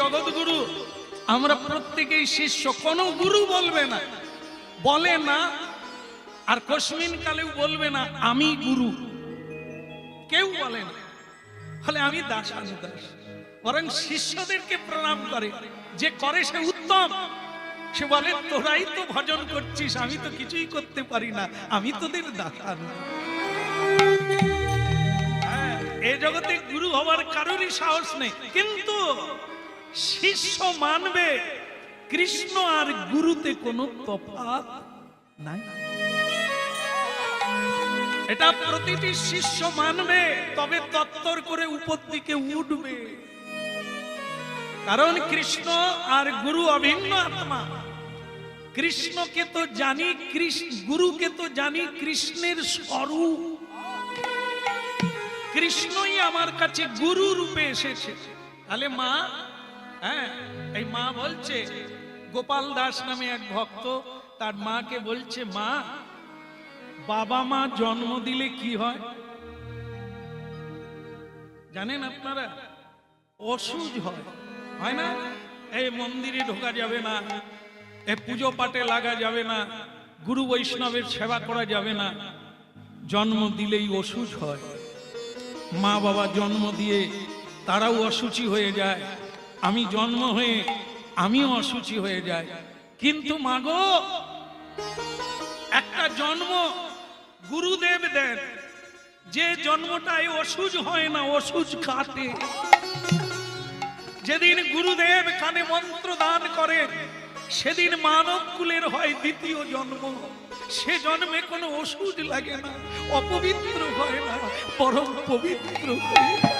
জগৎগুরু আমরা প্রত্যেকেই শিষ্য কোনো গুরু বলবে না। বলে না আর কসমিন কালেও বলবে না আমি গুরু। কেউ বলে না। ফলে আমি দাস আমি দাস। বরং শিষ্যদেরকে প্রণাম করে। যে করে সে উত্তম। সে বলে তোরাই তো ভজন করছিস আমি তো কিছুই করতে পারি না। আমি তোদের দাতা হ্যাঁ, এ জগতে গুরু হওয়ার কারোরই সাহস নেই। কিন্তু শিষ্য মানবে, কৃষ্ণ আর গুরুতে কোনো তফাৎ নাই। এটা প্রতিটি শিষ্য মানবে, তবে তত্তর করে উপর দিকে উঠবে। কারণ কৃষ্ণ আর গুরু অভিন্ন আত্মা। কৃষ্ণকে তো জানি কৃষ্ণ, গুরুকে তো জানি কৃষ্ণের স্বরূপ। কৃষ্ণই আমার কাছে গুরু রূপে এসেছে। তাহলে মা হ্যাঁ এই মা বলছে, গোপাল দাস নামে এক ভক্ত, তার মাকে বলছে, মা, বাবা মা জন্ম দিলে কি হয়? জানেন আপনারা, অসুজ হয়। হয় না? এই মন্দিরে ঢোকা যাবে না এ পুজো পাটে লাগা যাবে না, গুরু বৈষ্ণবের সেবা করা যাবে না। জন্ম দিলেই অসুজ হয়। মা বাবা জন্ম দিয়ে তারাও অসুচি হয়ে যায়। আমি জন্ম হয়ে আমিও অসুচি হয়ে যাই। কিন্তু মাগো, একটা জন্ম গুরুদেব দেন। যে জন্মটায় অসুজ হয় না অসুজ কাটে যেদিন গুরুদেব কানে মন্ত্র দান করেন সেদিন মানব কুলের হয় দ্বিতীয় জন্ম। সে জন্মে কোনো ওষুধ লাগে না, অপবিত্র হয় না, পরম পবিত্র হয়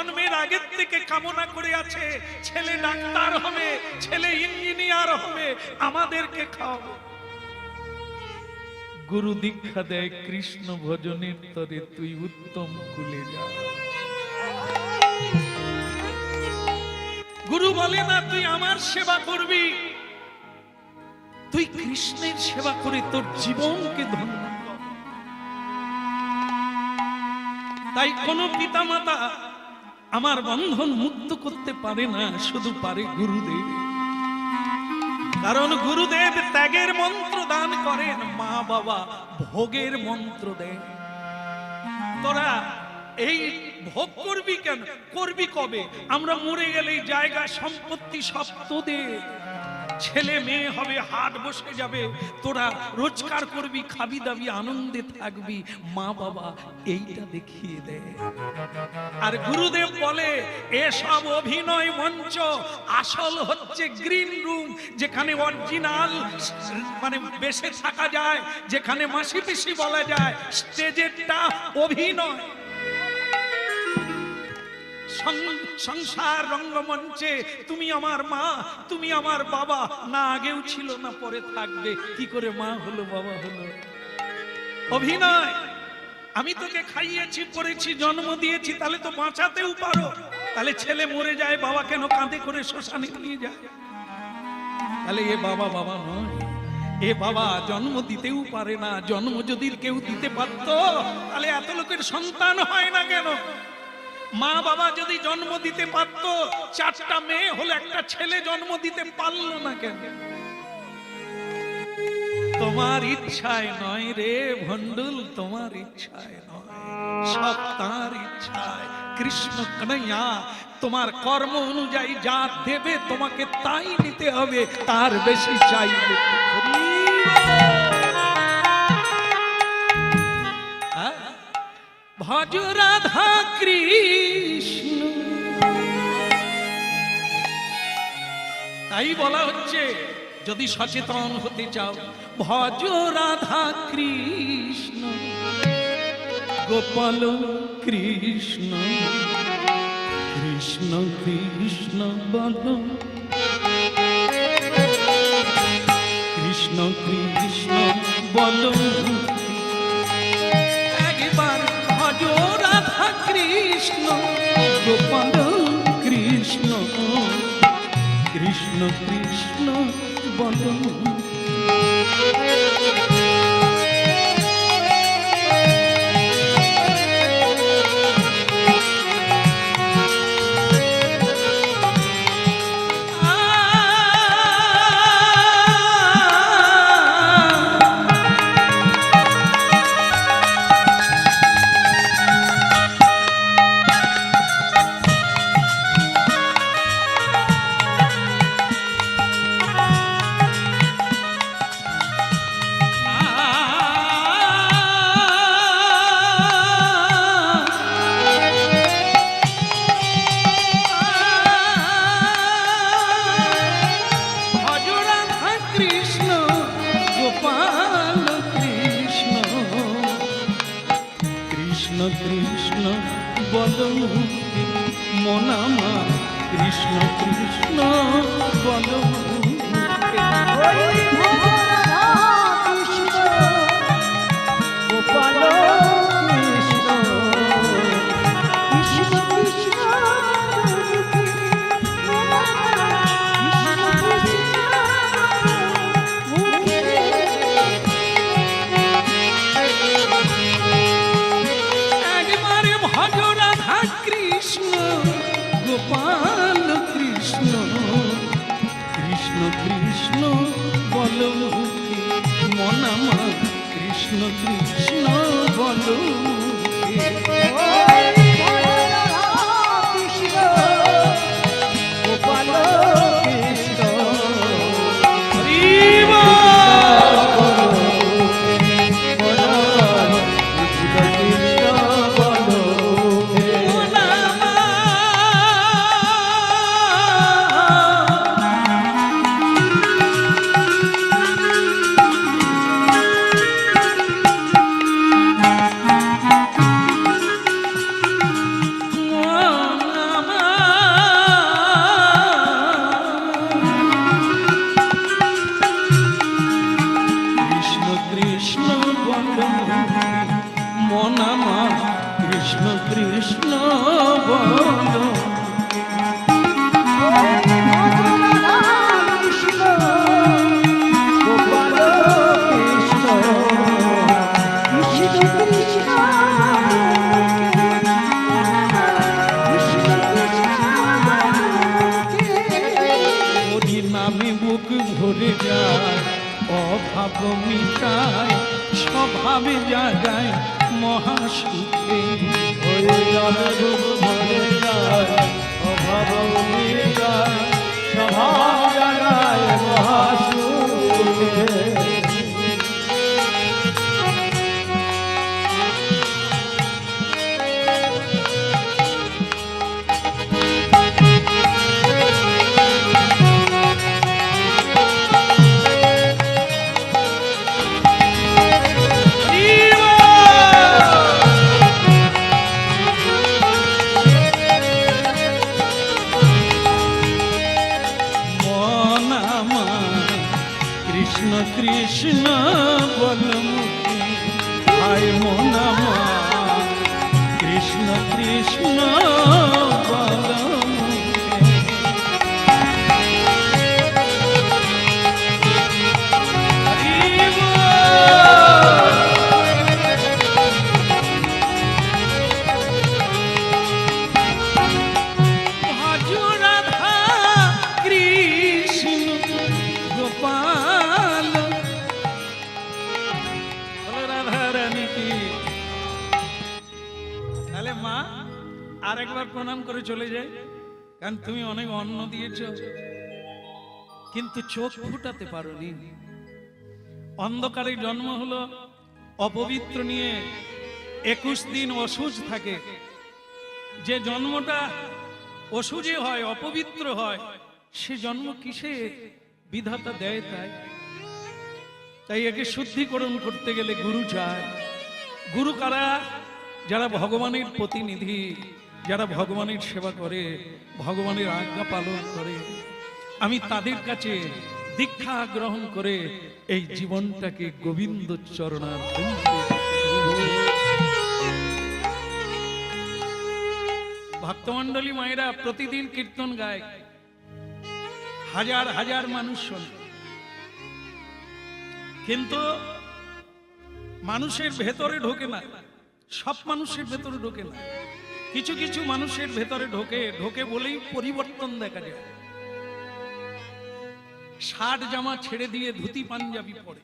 জন্মের আগের থেকে কামনা করে আছে, ছেলে ডাক্তার হবে, ছেলে ইঞ্জিনিয়ার হবে, আমাদেরকে খাওয়াবে। গুরু দীক্ষা দেয়, কৃষ্ণ ভজনের তরে তুই উত্তম কুলে যা। গুরু বলে, না, তুই আমার সেবা করবি। তুই কৃষ্ণের সেবা করে তোর জীবনকে ধন্য কর। কোন পিতা পিতামাতা আমার বন্ধন মুক্ত করতে পারে না, শুধু পারে গুরুদেব। কারণ গুরুদেব ত্যাগের মন্ত্র দান করেন, মা বাবা ভোগের মন্ত্র দেন। তোরা এই ভোগ করবি কেন? করবি কবে? আমরা মরে গেলে জায়গা সম্পত্তি সব তোদের। ছেলে মেয়ে হবে, হাট বসে যাবে, তোরা রোজগার করবি, খাবি দাবি, আনন্দে থাকবি। মা বাবা এইটা দেখিয়ে দেয়। আর গুরুদেব বলে, এসব অভিনয় মঞ্চ আসল হচ্ছে গ্রিন রুম যেখানে অরিজিনাল মানে বেশে থাকা যায়, যেখানে মাসি পিসি বলা যায়, স্টেজেরটা অভিনয়। সংসার রঙ্গমঞ্চে, তুমি আমার মা, তুমি আমার বাবা। না আগেও ছিল না, পরে থাকবে। কি করে মা হলো, বাবা হলো? অভিনয়। আমি তোকে খাইয়েছি, পড়েছি, জন্ম দিয়েছি, তাহলে তো বাঁচাতেও পারো। তাহলে ছেলে মরে যায়, বাবা কেন কাঁধে করে শ্মশানে নিয়ে যায়? তাহলে এ বাবা বাবা নয়। এ বাবা জন্ম দিতেও পারে না। জন্ম যদি কেউ দিতে পারত, তাহলে এত লোকের সন্তান হয় না কেন? মা বাবা যদি জন্ম দিতে পারত, চারটা মেয়ে হলে একটা ছেলে জন্ম দিতে পারল না কেন? তোমার ইচ্ছায় নয় রে ভন্ডুল তোমার ইচ্ছায় নয়। সব তার ইচ্ছায়। কৃষ্ণ কনৈয়া, তোমার কর্ম অনুযায়ী যা দেবে তোমাকে তাই নিতে হবে, তার বেশি চাইলে ভজ রাধা কৃষ্ণ। তাই বলা হচ্ছে, যদি সচেতন হতে চাও, ভজ রাধা কৃষ্ণ। গোপাল কৃষ্ণ কৃষ্ণ কৃষ্ণ বল। কৃষ্ণ কৃষ্ণ বল। কৃষ্ণ গোপাল কৃষ্ণ কৃষ্ণ কৃষ্ণ বল মন আমার কৃষ্ণ কৃষ্ণ বল। ভরে যায় অভাব স্বভাবে জাগায় মহাসুখে। হরি হায় তুমি অনেক অন্ন দিয়েছ, কিন্তু চোখ ফুটাতে পারোনি। অন্ধকারে জন্ম হলো, অপবিত্র নিয়ে একুশ দিন অসুজ থাকে। যে জন্মটা অসুজে হয়, অপবিত্র হয়, সে জন্ম কিসে? বিধাতা দেয় তাই। তাই একে শুদ্ধিকরণ করতে গেলে গুরু চায়। গুরু কারা? যারা ভগবানের প্রতিনিধি। যারা ভগবানের সেবা করে, ভগবানের আজ্ঞা পালন করে, আমি তাদের কাছে দীক্ষা গ্রহণ করে এই জীবনটাকে গোবিন্দ চরণার ভক্তমন্ডলী মায়েরা প্রতিদিন কীর্তন গায়। হাজার হাজার মানুষ কিন্তু মানুষের ভেতরে ঢোকে না, সব মানুষের ভেতরে ঢোকে না। কিছু কিছু মানুষের ভেতরে ঢোকে ঢোকে বলেই পরিবর্তন দেখা যায়। শার্ট জামা ছেড়ে দিয়ে ধুতি পাঞ্জাবি পরে।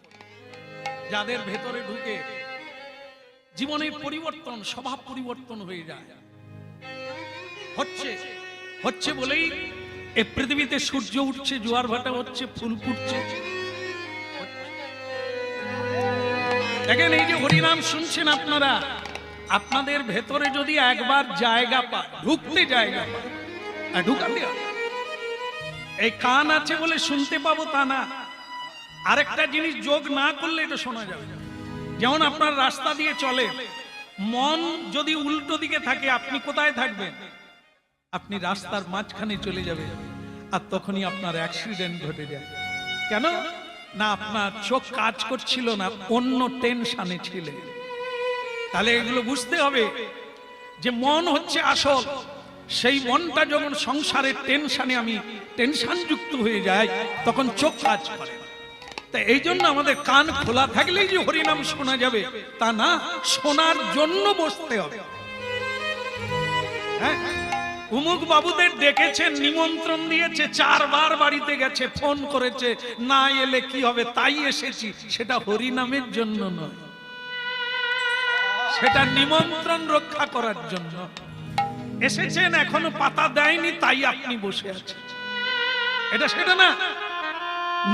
যাদের ভেতরে ঢুকে জীবনের পরিবর্তন, স্বভাব পরিবর্তন হয়ে যায়। হচ্ছে হচ্ছে বলেই এ পৃথিবীতে সূর্য উঠছে, জোয়ার ভাটা হচ্ছে, ফুল ফুটছে। দেখেন এই যে হরিনাম শুনছেন আপনারা? আপনাদের ভেতরে যদি একবার জায়গা পায় ঢুকতে জায়গা পায় আর এই কান আছে বলে শুনতে পাবো তা না। আরেকটা জিনিস যোগ না করলে এটা শোনা যাবে যেমন আপনার রাস্তা দিয়ে চলে, মন যদি উল্টো দিকে থাকে, আপনি কোথায় থাকবেন? আপনি রাস্তার মাঝখানে চলে যাবেন, আর তখনই আপনার অ্যাক্সিডেন্ট ঘটে যায় কেন? না, আপনার চোখ কাজ করছিল না, অন্য টেনশনে ছিলেন। তাহলে এগুলো বুঝতে হবে যে মন হচ্ছে আসল। সেই মনটা যখন সংসারের টেনশনে আমি টেনশন যুক্ত হয়ে যায় তখন চোখ কাজ করে। তা এই জন্য আমাদের কান খোলা থাকলেই যে হরিনাম শোনা যাবে, তা না, শোনার জন্য বসতে হবে। হ্যাঁ? উমুক বাবুদের ডেকেছেন নিমন্ত্রণ দিয়েছে, চারবার বাড়িতে গেছে, ফোন করেছে, না এলে কি হবে, তাই এসেছি, সেটা হরিনামের জন্য নয়। সেটা নিমন্ত্রণ রক্ষা করার জন্য। এসেছেন এখনও পাতা দেয়নি তাই আপনি বসে আছেন। এটা সেটা না।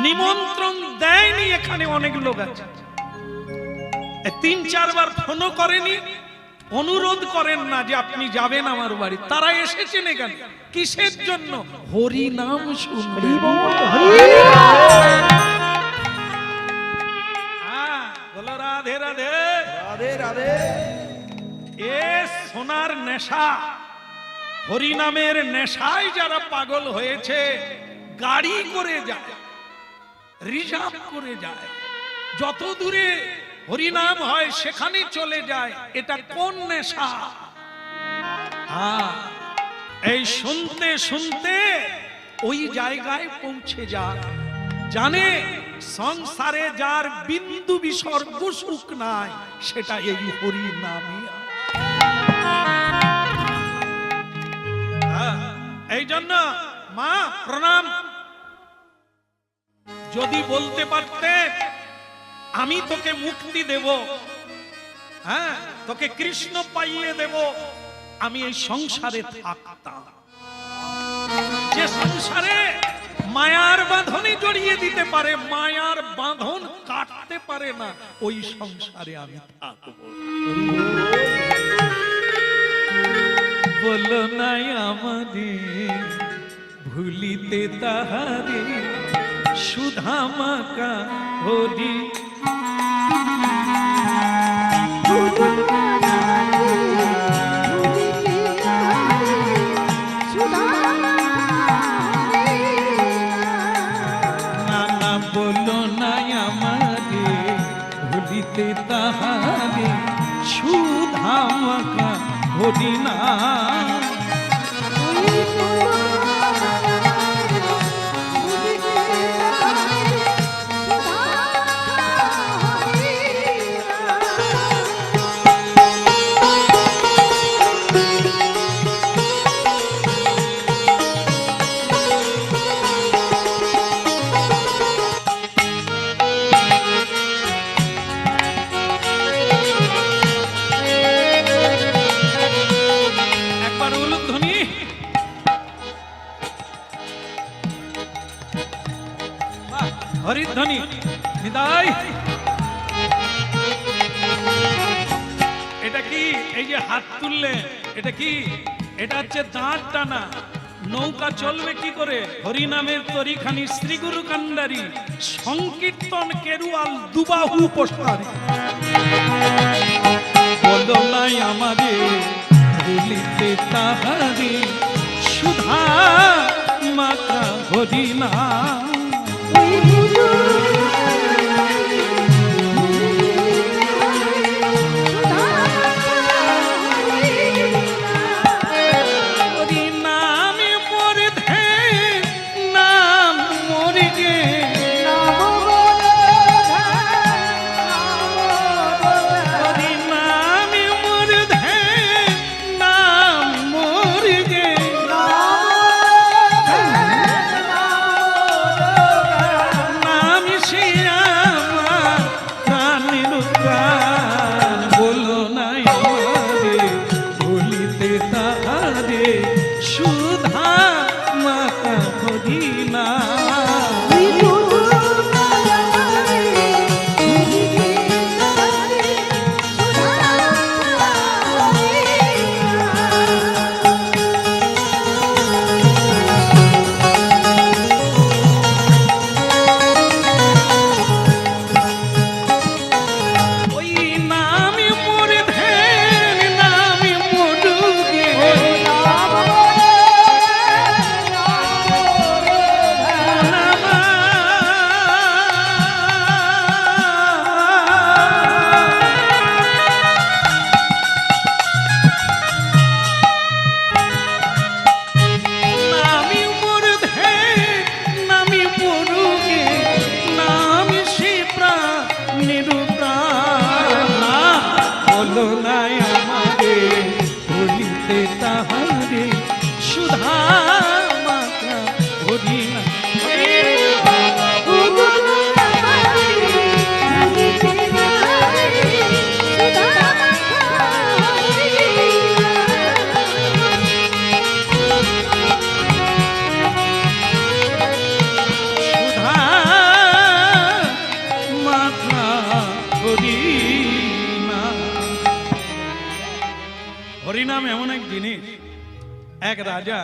নিমন্ত্রণ দেয়নি এখানে অনেক লোক আছে। তিন চারবার ফোনও করেনি অনুরোধ করেন না যে আপনি যাবেন আমার বাড়ি। তারা এসেছেন এখানে। কিসের জন্য? হরি নাম শুনবে রাধে রাধে। এ সোনার নেশা, হরিনামের নেশায় যারা পাগল হয়েছে, গাড়ি করে যায়, রিজার্ভ করে যায়। যত দূরে হরিনাম হয়, সেখানে চলে যায়। এটা কোন নেশা? এই শুনতে শুনতে ওই জায়গায় পৌঁছে যায়। জানে সংসারে যার বিন্দু বিসর্গ সুখ নাই, সেটা এই হরি নামে এই জন্য মা, প্রণাম। যদি বলতে পারতে, আমি তোকে মুক্তি দেব। হ্যাঁ তোকে কৃষ্ণ পাইয়ে দেব। আমি এই সংসারে থাকতাম। যে সংসারে মায়ার বাঁধনে জড়িয়ে দিতে পারে, মায়ার বাঁধন কাটতে পারে না, ওই সংসারে আমি বলো নাই আমাদের, ভুলিতে তাহারে সুধামাকা হরি হরি নৌকা চলবে কি করে? হরিনামের তরিখানি শ্রী গুরু কান্ডারি সংকীর্তন কেরুয়াল দুবাহু পোস্টারি। বলো নাই আমাদের ভুলিতে তাহারে, সুধা মাতা হরিনা তাহারে সুধা রাজা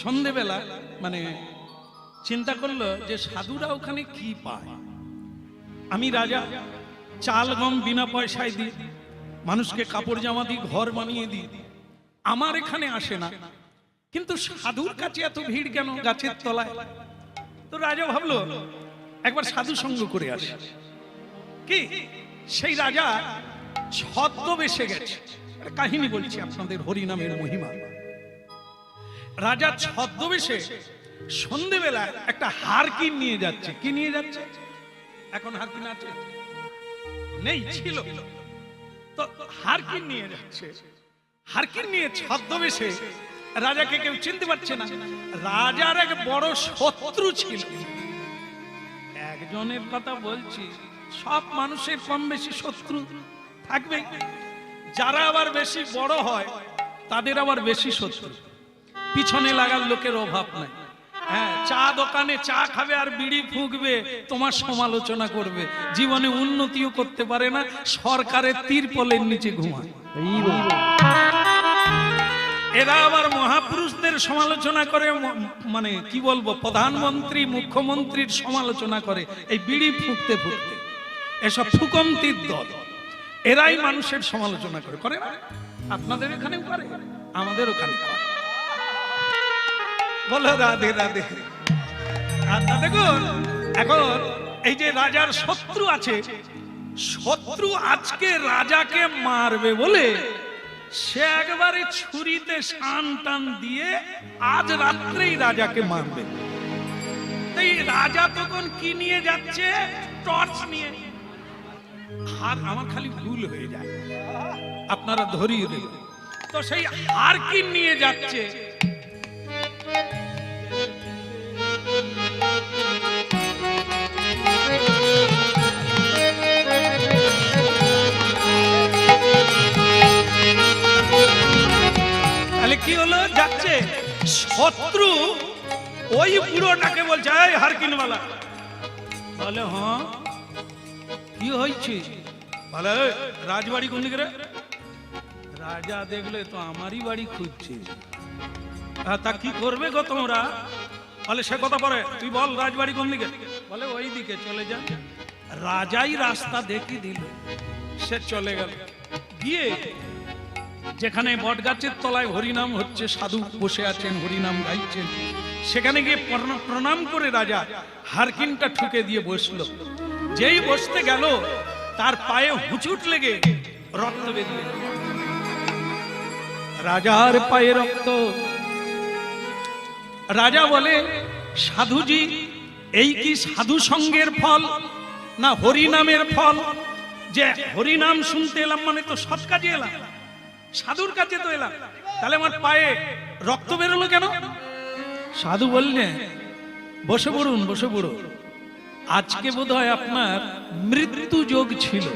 সন্ধেবেলা মানে চিন্তা করল যে সাধুরা ওখানে কি পায়। আমি রাজা চাল গম বিনা পয়সায় দিই, মানুষকে কাপড় জামা দিই, ঘর বানিয়ে দিই। আমার এখানে আসে না। কিন্তু সাধুর কাছে এত ভিড় কেন গাছের তলায়? তো রাজা ভাবলো, একবার সাধু সঙ্গ করে আসে। কি? সেই রাজা ছদ্মবেশে গেছে। কাহিনী বলছি আপনাদের, হরিনামের মহিমা। রাজা ছদ্মবেশে সন্ধেবেলা একটা হারকিন নিয়ে যাচ্ছে। কি নিয়ে যাচ্ছে? এখন হারকিন আছে? নেই, ছিল। তো হারকিন নিয়ে যাচ্ছে। হারকিন নিয়ে ছদ্মবেশে রাজাকে কেউ চিনতে পারছে না। রাজার এক বড় শত্রু ছিল। একজনের কথা বলছি, সব মানুষের কম বেশি শত্রু থাকবে। যারা আবার বেশি বড় হয়, তাদের আবার বেশি শত্রু। পিছনে লাগার লোকের অভাব নাই। হ্যাঁ চা দোকানে চা খাবে আর বিড়ি ফুঁকবে, তোমার সমালোচনা করবে। জীবনে উন্নতিও করতে পারে না, সরকারের তিরপলের নিচে ঘুমায়। এরা আবার মহাপুরুষদের সমালোচনা করে মানে কি বলব, প্রধানমন্ত্রী, মুখ্যমন্ত্রীর সমালোচনা করে, এই বিড়ি ফুঁকতে ফুঁকতে। এসব ফুকন্তির দল। এরাই মানুষের সমালোচনা করে। করে না? আপনাদের এখানেও করে, আমাদের ওখানে বলো রাধে রাধে। দেখুন, এখন এই যে রাজার শত্রু আছে, শত্রু আজকে রাজাকে মারবে বলে সে একবারে ছুরিতে শান টান দিয়ে আজ রাত্রেই রাজাকে মারবে। এই রাজা তখন কি নিয়ে যাচ্ছে? টর্চ নিয়ে আর আমার খালি ভুল হয়ে যায়। আপনারা ধরিয়ে দেবেন। তো সেই হারকিন নিয়ে যাচ্ছে? কি হলো? যাচ্ছে। শত্রু ওই বুড়োটাকে বলছে হারকিনওয়ালা। বলে হ্যাঁ। কি হয়েছে? বলে রাজবাড়ি কোন দিকে রে? রাজা দেখলে তো আমারই বাড়ি খুঁজছে। আহ, তা কি করবে গো তোমরা? বলে সে কথা পরে তুই বল রাজবাড়ি কোন দিকে? বলে ওই দিকে চলে যা। রাজাই রাস্তা দেখিয়ে দিল সে চলে গেল। গিয়ে যেখানে বটগাছের তলায় হরিনাম হচ্ছে সাধু বসে আছেন হরিনাম গাইছেন সেখানে গিয়ে প্রণা- প্রণাম করে রাজা হারকিনটা ঠুকে দিয়ে বসল। যেই বসতে গেল, তার পায়ে হুচুট লেগে রক্ত বেরিয়ে রাজার পায়ে রক্ত। রাজা বলে, সাধুজি, এই কি সাধু সঙ্গের ফল না হরিনামের ফল? যে হরিনাম শুনতে এলাম মানে তো সৎ কাজে এলাম। সাধুর কাছে তো এলাম। তাহলে আমার পায়ে রক্ত বেরোলো কেন? সাধু বললে, বসে পড়ুন বসে পড়ুন। আজকে বোধ হয় আপনার মৃত্যু যোগ ছিল।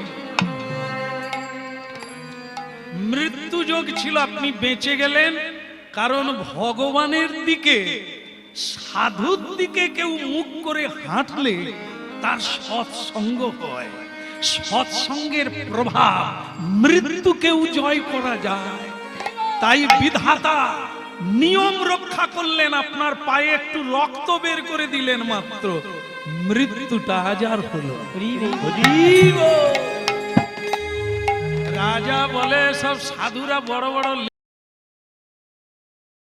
মৃত্যু যোগ ছিল, আপনি বেঁচে গেলেন, কারণ ভগবানের দিকে, সাধুর দিকে কেউ মুখ করে হাঁটলে তার সৎসঙ্গ হয়। সৎসঙ্গের প্রভাব মৃত্যুকেও জয় করা যায়। তাই বিধাতা নিয়ম রক্ষা করলেন, আপনার পায়ে একটু রক্ত বের করে দিলেন মাত্র। মৃত্যুটা হাজার হলো। রাজা বলে সব সাধুরা বড় বড়